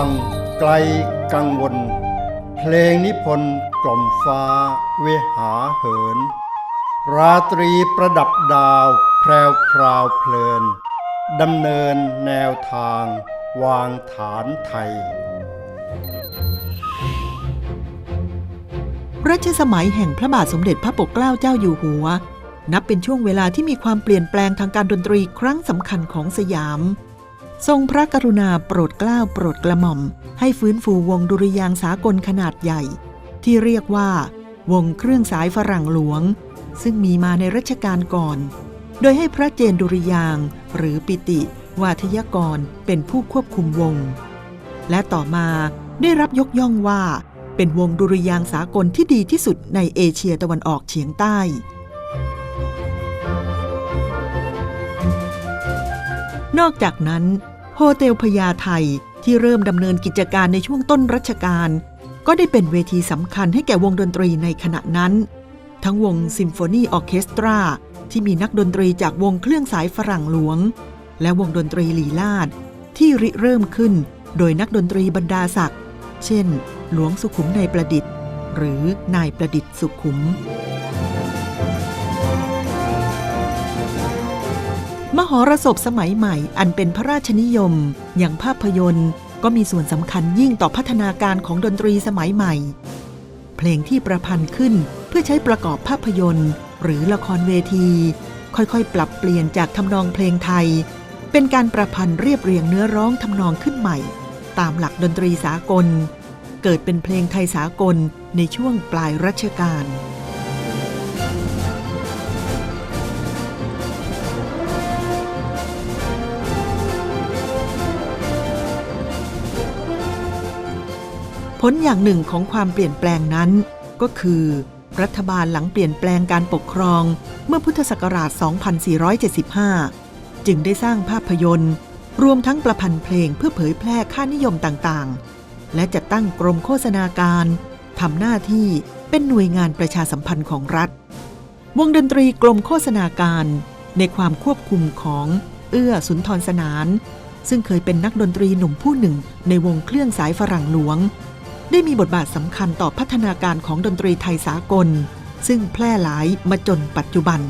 างไกลกังวล เพลงนิพนธ์กล่อมฟ้าเวหาเหิน ราตรีประดับดาวแพรวพราวเพลินดำเนินแนวทาง วางฐานไทย รัชสมัยแห่งพระบาทสมเด็จพระปกเกล้าเจ้าอยู่หัว นับเป็นช่วงเวลาที่มีความเปลี่ยนแปลงทางการดนตรีครั้งสำคัญของสยาม ทรงพระกรุณาโปรดเกล้าโปรดกระหม่อม ให้ฟื้นฟูวงดุริยางสากลขนาดใหญ่ ที่เรียกว่า วงเครื่องสายฝรั่งหลวง ซึ่งมีมาในรัชกาลก่อน โดยให้พระเจนดุริยางหรือปิติ วาทยกรเป็นผู้ควบคุมวง และต่อมาได้รับยกย่องว่า เป็นวงดุริยางสากลที่ดีที่สุดในเอเชียตะวันออกเฉียงใต้นอกจากนั้น โฮเทลพญาไทที่เริ่มดำเนินกิจการในช่วงต้นรัชกาลก็ได้เป็นเวทีสำคัญให้แก่วงดนตรีในขณะนั้น ทั้งวงซิมโฟนีออเคสตรา ที่มีนักดนตรีจากวงเครื่องสายฝรั่งหลวง และวงดนตรีลีลาด ที่ริเริ่มขึ้นโดยนักดนตรีบรรดาศักดิ์เช่น หลวงสุขุมในายประดิษฐ์ หรือนายประดิษฐ์สุขุม มหรสพสมัยใหม่อันเป็นพระราชนิยม อย่างภาพยนตร์ ก็มีส่วนสำคัญยิ่งต่อพัฒนาการของดนตรีสมัยใหม่ เพลงที่ประพันธ์ขึ้นเพื่อใช้ประกอบภาพยนตร์ หรือละครเวที ค่อยๆ ปรับเปลี่ยนจากทำนองเพลงไทย เป็นการประพันธ์เรียบเรียงเนื้อร้องทำนองขึ้นใหม่ ตามหลักดนตรีสากล เกิดเป็นเพลงไทยสากลในช่วงปลายรัชกาล ผลอย่างหนึ่งของความเปลี่ยนแปลงนั้น ก็คือ รัฐบาลหลังเปลี่ยนแปลงการปกครองเมื่อพุทธศักราช 2475 จึงได้สร้างภาพยนตร์ รวมทั้งประพันธ์เพลงเพื่อเผยแพร่ค่านิยมต่างๆ และจัดตั้งกรมโฆษณาการทำหน้าที่เป็นหน่วยงานประชาสัมพันธ์ของรัฐ วงดนตรีกรมโฆษณาการ ในความควบคุมของเอื้อสุนทรสนาน ซึ่งเคยเป็นนักดนตรีหนุ่มผู้หนึ่งในวงเครื่องสายฝรั่งหลวง ได้มีบทบาทสำคัญต่อพัฒนาการของดนตรีไทยสากล ซึ่งแพร่หลายมาจนปัจจุบัน